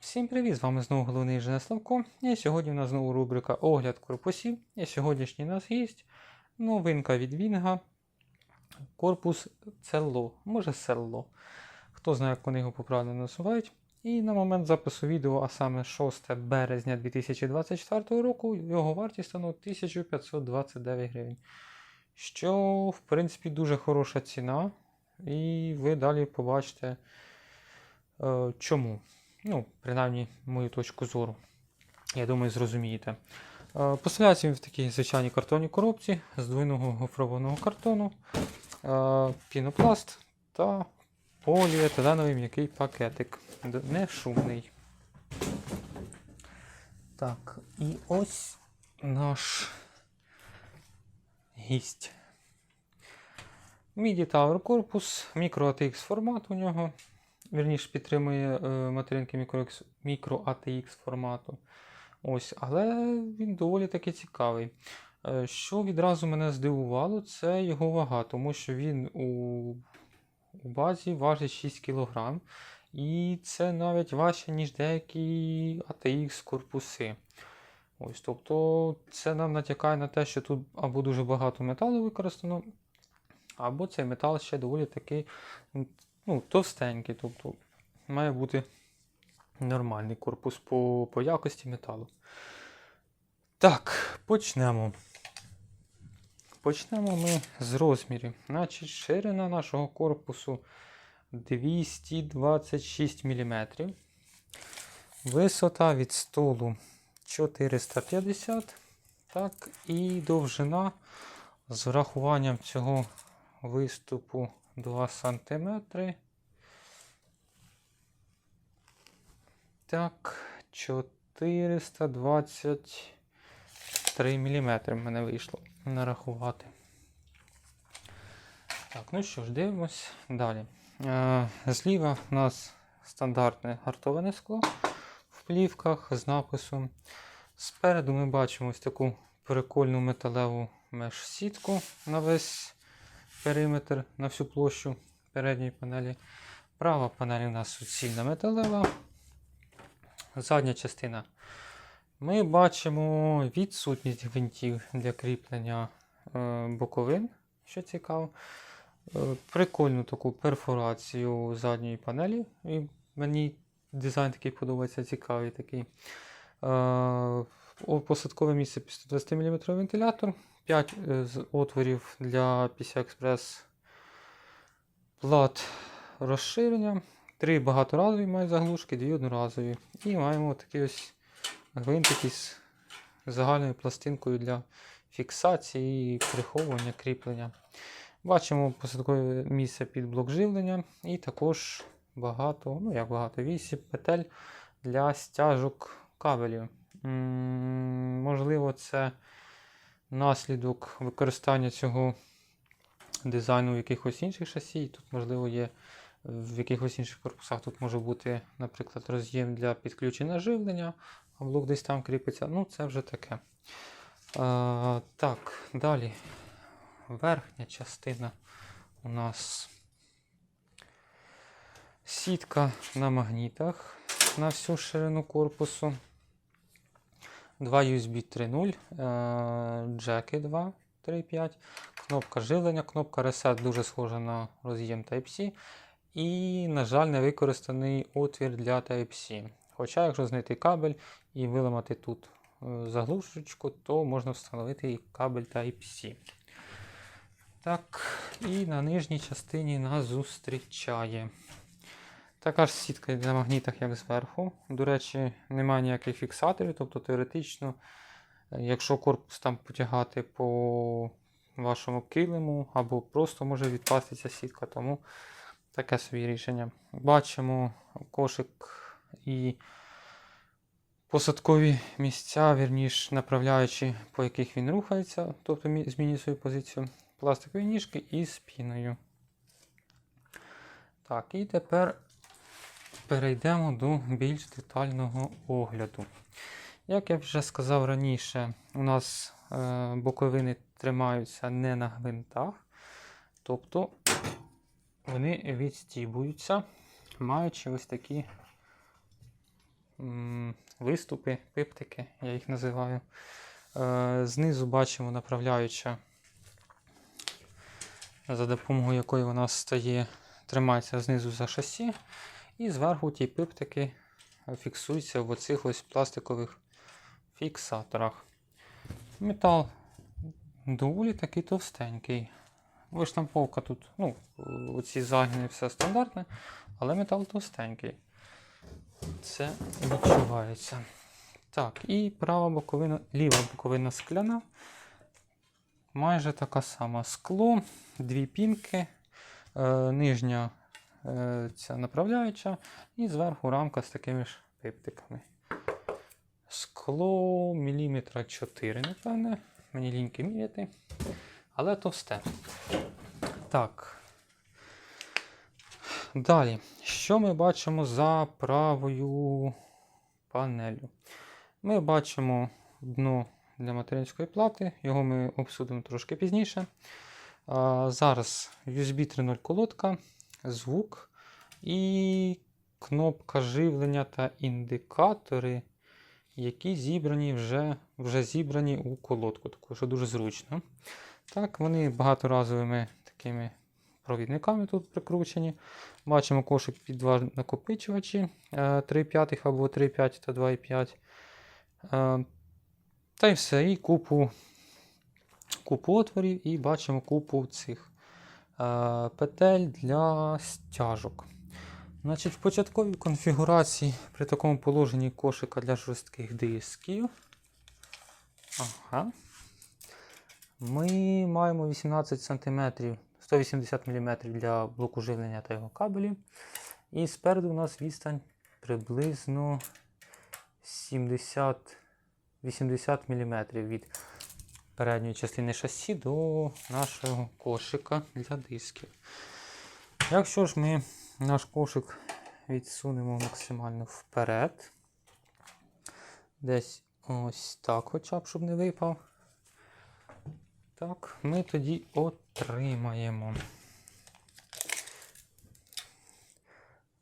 Всім привіт! З вами знову головний інженер Славко. І сьогодні у нас знову рубрика Огляд корпусів. І сьогоднішній нас гість новинка від Вінга. Корпус Целло, може селло. Хто знає, як вони його поправно називають. І на момент запису відео, а саме 6 березня 2024 року, його вартість становить 1529 гривень. Що, в принципі, дуже хороша ціна. І ви далі побачите, е, чому. Ну, принаймні, мою точку зору. Я думаю, зрозумієте. Е, Поставляється він в такій звичайній картонній коробці з двойного гофрованого картону, е, пінопласт та поліетиленовий м'який пакетик. Не шумний. Так, і ось наш гість. MIDI Tower корпус, мікро ATX формат у нього. Вірніше підтримує е, материнки мікро, ATX формату. Ось, але він доволі таки цікавий. Е, що відразу мене здивувало, це його вага, тому що він у, у базі важить 6 кг. І це навіть важче, ніж деякі ATX корпуси. Ось, тобто це нам натякає на те, що тут або дуже багато металу використано, або цей метал ще доволі такий ну, товстенький, тобто має бути нормальний корпус по, по якості металу. Так, почнемо. Почнемо ми з розмірів. Значить, ширина нашого корпусу 226 мм. Висота від столу 450 Так, і довжина з врахуванням цього виступу 2 см. Так, 423 мм в мене вийшло нарахувати. Так, ну що ж, дивимось далі. Е, Зліва у нас стандартне гартоване скло в плівках з написом. Спереду ми бачимо ось таку прикольну металеву меш-сітку на весь периметр, на всю площу передньої панелі. Права панель у нас суцільна металева. Задня частина. Ми бачимо відсутність гвинтів для кріплення е, боковин, що цікаво. Е, Прикольну таку перфорацію задньої панелі. І мені дизайн такий подобається, цікавий такий. Е, Посадкове місце під 120 мм вентилятор. 5 з отворів для PCI-Express плат розширення. Три багаторазові мають заглушки, дві одноразові. І маємо такий ось гвинтик із загальною пластинкою для фіксації, і приховування, кріплення. Бачимо посадкове місце під блок живлення і також багато, ну як багато, 8 петель для стяжок кабелів. М, Можливо, це наслідок використання цього дизайну в якихось інших шасі. Тут, можливо, є в якихось інших корпусах. Тут може бути, наприклад, роз'єм для підключення живлення, а блок десь там кріпиться. Ну, це вже таке. А, так, далі. Верхня частина у нас сітка на магнітах на всю ширину корпусу. Два USB 3.0, е, джеки 2, 3.5, кнопка живлення, кнопка Reset дуже схожа на роз'єм Type-C. І, на жаль, не використаний отвір для Type-C. Хоча, якщо знайти кабель і виламати тут е, заглушечку, то можна встановити і кабель Type-C. Так, і на нижній частині нас зустрічає. Така ж сітка на магнітах, як зверху. До речі, немає ніяких фіксаторів, тобто теоретично, е, якщо корпус там потягати по вашому килиму, або просто може відпасти ця сітка, тому таке собі рішення. Бачимо кошик і посадкові місця, вірніш, направляючи, по яких він рухається, тобто змінює свою позицію. Пластикові ніжки із піною. Так, і тепер перейдемо до більш детального огляду. Як я вже сказав раніше, у нас е, боковини тримаються не на гвинтах, тобто вони відстібуються, маючи ось такі виступи, пиптики, я їх називаю. Е, Знизу бачимо направляюча, за допомогою якої вона стає, тримається знизу за шасі. І зверху ті пиптики фіксуються в оцих ось пластикових фіксаторах. Метал доволі такий товстенький. Виштамповка тут, ну, оці загини все стандартне, але метал товстенький. Це відчувається. Так, і права боковина, ліва боковина скляна. Майже така сама скло, дві пінки, е, нижня ця направляюча, і зверху рамка з такими ж пиптиками. Скло міліметра 4, напевне. Мені ліньки міряти. Але товсте. Так. Далі. Що ми бачимо за правою панелью? Ми бачимо дно для материнської плати. Його ми обсудимо трошки пізніше. А, зараз USB 3.0 колодка, звук і кнопка живлення та індикатори, які зібрані вже, вже зібрані у колодку. Також що дуже зручно. Так, вони багаторазовими такими провідниками тут прикручені. Бачимо кошик під два накопичувачі 3,5 або 3,5 та 2,5. Е, Та й все. І купу, купу отворів, і бачимо купу цих е, петель для стяжок. Значить, В початковій конфігурації при такому положенні кошика для жорстких дисків. Ага. Ми маємо 18 см, 180 мм для блоку живлення та його кабелів. І спереду у нас відстань приблизно 70 80 мм від передньої частини шасі до нашого кошика для дисків. Якщо ж ми наш кошик відсунемо максимально вперед, десь ось так, хоча б, щоб не випав. Так, ми тоді отримаємо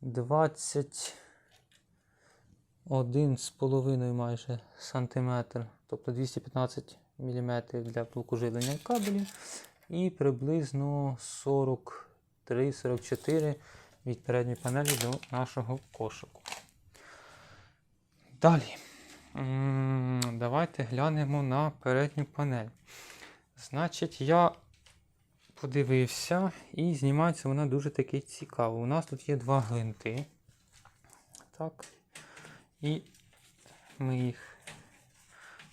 21 з половиною майже сантиметр, тобто 215 мм для блоку живлення кабелів і приблизно 43-44 від передньої панелі до нашого кошику. Далі. Давайте глянемо на передню панель. Значить, я подивився і знімається вона дуже таки цікаво. У нас тут є два гвинти. Так. І ми їх,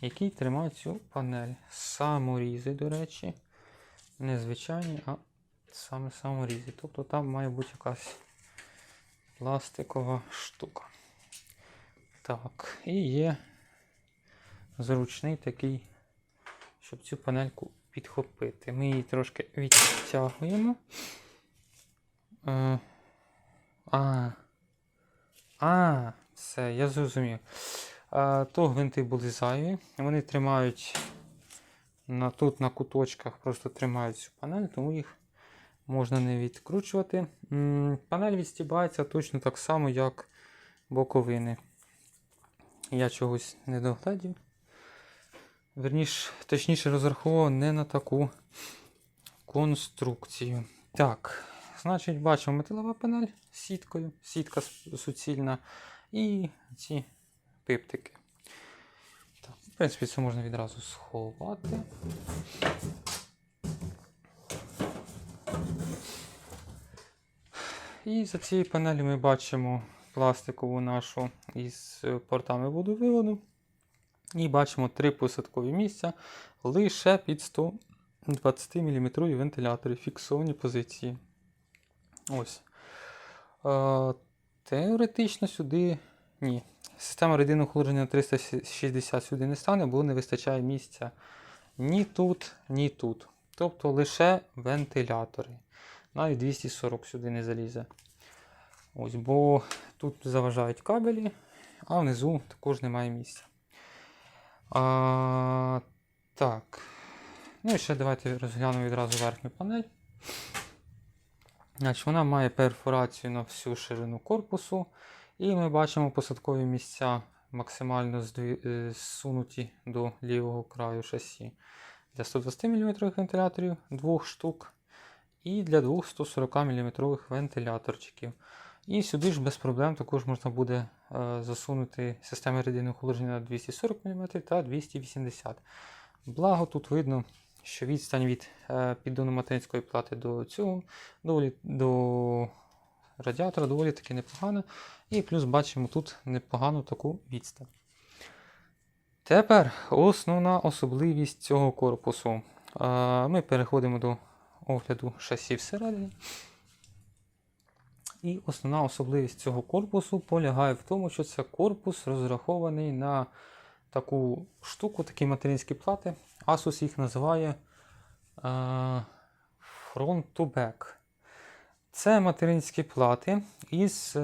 які тримають цю панель. Саморізи, до речі. Не звичайні, а саме саморізи. Тобто там має бути якась пластикова штука. Так, і є зручний такий щоб цю панельку підхопити. Ми її трошки відтягуємо. Е, а, а, все, я зрозумів. То гвинти були зайві. Вони тримають на, тут на куточках, просто тримають цю панель, тому їх можна не відкручувати. Панель відстібається точно так само, як боковини. Я чогось не доглядів. Верніш, точніше розраховував не на таку конструкцію. Так, значить, бачимо металова панель з сіткою, сітка суцільна і ці пиптики. Так, в принципі, це можна відразу сховати. І за цією панелью ми бачимо пластикову нашу із портами водовиводу. І бачимо три посадкові місця лише під 120 мм вентилятори, фіксовані позиції. Ось. Е, теоретично сюди ні. Система радійного охолодження 360 сюди не стане, бо не вистачає місця ні тут, ні тут. Тобто лише вентилятори. Навіть 240 сюди не залізе. Ось, бо тут заважають кабелі, а внизу також немає місця. А, так. Ну і ще давайте розглянемо відразу верхню панель. Значить, Вона має перфорацію на всю ширину корпусу І ми бачимо посадкові місця максимально е, зсунуті до лівого краю шасі. Для 120 мм вентиляторів двох штук і для двох 140 мм вентиляторчиків. І сюди ж без проблем також можна буде е, засунути системи радійного охолодження на 240 мм та 280 Благо тут видно, що відстань від е, піддону материнської плати до цього доволі, до радіатора доволі таки непогана. І плюс бачимо тут непогану таку відстань. Тепер основна особливість цього корпусу. Ми переходимо до огляду шасі всередині. І основна особливість цього корпусу полягає в тому, що це корпус розрахований на таку штуку, такі материнські плати. Asus їх називає е, front to back. Це материнські плати із е,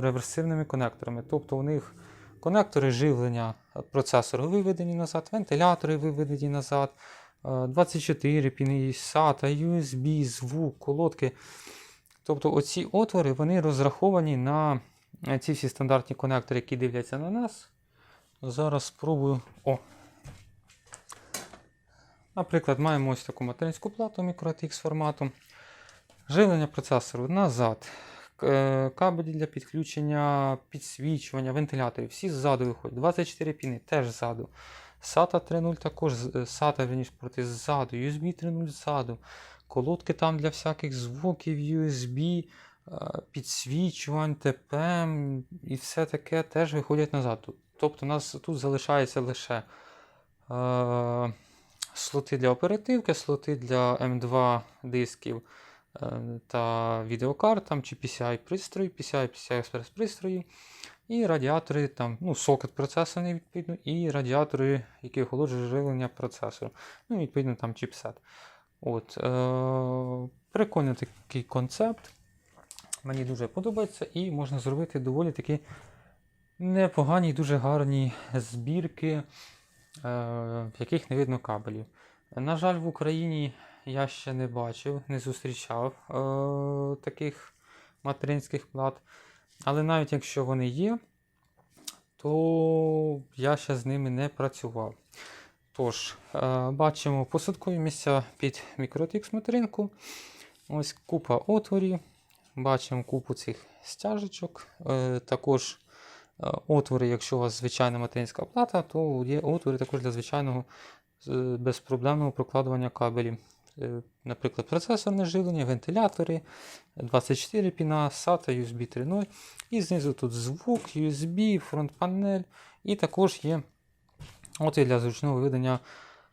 реверсивними конекторами. Тобто у них конектори живлення процесору виведені назад, вентилятори виведені назад, е, 24 піни SATA, USB, звук, колодки. Тобто оці отвори вони розраховані на е, ці всі стандартні конектори, які дивляться на нас. Зараз спробую. О! Наприклад, маємо ось таку материнську плату microTX формату. Живлення процесору назад. Е, Кабелі для підключення, підсвічування, вентиляторів. Всі ззаду виходять. 24 піни теж ззаду. SATA 3.0 також е, SATA верніше проти ззаду. USB 3.0 ззаду. Колодки там для всяких звуків, USB, е, підсвічувань, ТПМ і все таке теж виходять назад. Тобто у нас тут залишається лише е, слоти для оперативки, слоти для M2 дисків та відеокарт, чи PCI пристрої, PCI, PCI Express пристрої, і радіатори, там, ну, сокет процесорний, відповідно, і радіатори, які охолоджують живлення процесору. Ну, відповідно, там чіпсет. От, е, прикольний такий концепт. Мені дуже подобається, і можна зробити доволі такі непогані, дуже гарні збірки, е, в яких не видно кабелів. На жаль, в Україні я ще не бачив, не зустрічав е, таких материнських плат. Але навіть якщо вони є, то я ще з ними не працював. Тож, е, бачимо посадкові місця під MikroTX материнку. Ось купа отворів. Бачимо купу цих стяжечок. Е, також е, отвори, якщо у вас звичайна материнська плата, то є отвори також для звичайного безпроблемного прокладування кабелів. Е, Наприклад, процесорне живлення, вентилятори, 24 піна, SATA, USB 3.0. І знизу тут звук, USB, фронт-панель. І також є отвір для зручного виведення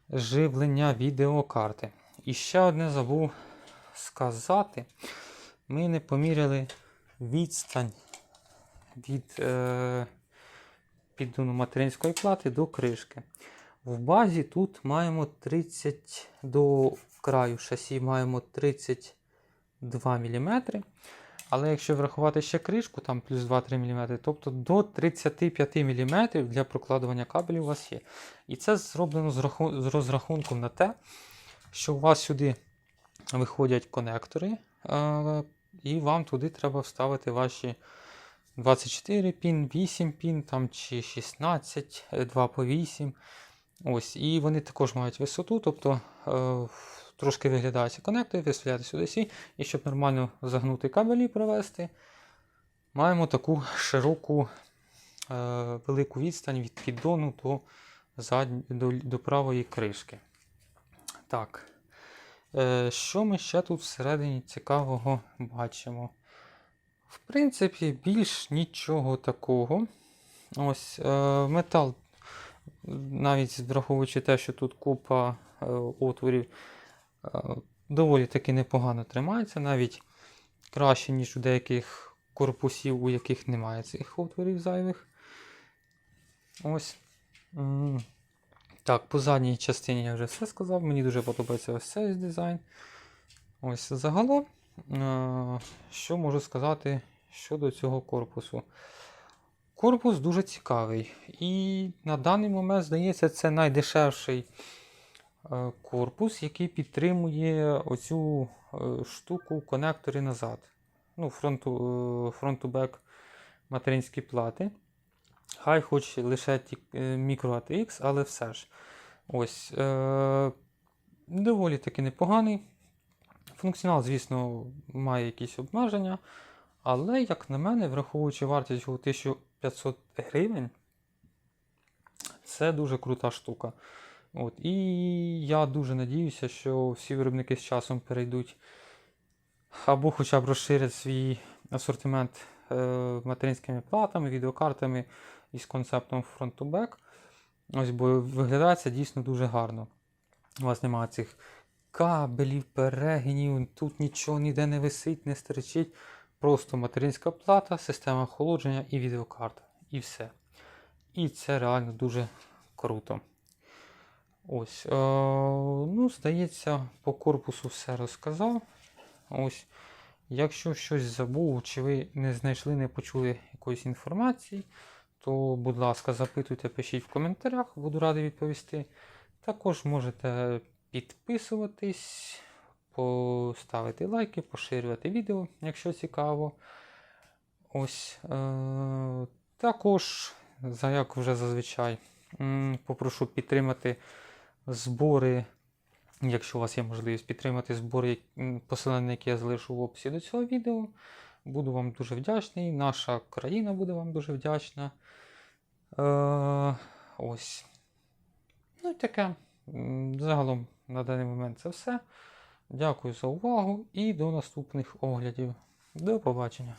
живлення відеокарти. І ще одне забув сказати. Ми не поміряли відстань від е, піддону материнської плати до кришки. В базі тут маємо 30 до краю шасі маємо 32 мм. Але якщо врахувати ще кришку, там плюс 2-3 мм, тобто до 35 мм для прокладування кабелів у вас є. І це зроблено з, раху- з розрахунком на те, що у вас сюди виходять конектори, е, і вам туди треба вставити ваші 24 пін, 8 пін там, чи 16, е, 2 по 8. Ось, і вони також мають висоту, тобто е, трошки виглядаються конектори, виставляти сюди сі. І щоб нормально загнути кабелі провести, маємо таку широку е, велику відстань від піддону до, задні, до, до правої кришки. Так. Е, що ми ще тут всередині цікавого бачимо? В принципі, більш нічого такого. Ось е, метал, навіть враховуючи те, що тут купа е, отворів, доволі таки непогано тримається, навіть краще, ніж у деяких корпусів, у яких немає цих отворів зайвих. Ось. Так, по задній частині я вже все сказав. Мені дуже подобається ось цей дизайн. Ось загалом, е, що можу сказати щодо цього корпусу. Корпус дуже цікавий. І на даний момент, здається, це найдешевший е, корпус, який підтримує оцю е, штуку конектори назад. Ну, фронту, е, фронту-бек материнські плати. Хай хоч лише е, мікро ATX, але все ж. Ось. Е, доволі таки непоганий. Функціонал, звісно, має якісь обмеження. Але, як на мене, враховуючи вартість у 1500 гривень, це дуже крута штука. От. І я дуже надіюся, що всі виробники з часом перейдуть або хоча б розширять свій асортимент е, материнськими платами, відеокартами із концептом front-to-back. Ось, бо виглядає це дійсно дуже гарно. У вас немає цих кабелів, перегинів, тут нічого ніде не висить, не стерчить. Просто материнська плата, система охолодження і відеокарта. І все. І це реально дуже круто. Ось. Е, ну, здається, по корпусу все розказав. Ось. Якщо щось забув, чи ви не знайшли, не почули якоїсь інформації, то, будь ласка, запитуйте, пишіть в коментарях, буду радий відповісти. Також можете підписуватись, поставити лайки, поширювати відео, якщо цікаво. Ось. Е- також, як вже зазвичай, попрошу підтримати збори. Якщо у вас є можливість підтримати збори, посилання, які я залишу в описі до цього відео, буду вам дуже вдячний. Наша країна буде вам дуже вдячна. Е, ось. Ну і таке. Загалом на даний момент це все. Дякую за увагу і до наступних оглядів. До побачення.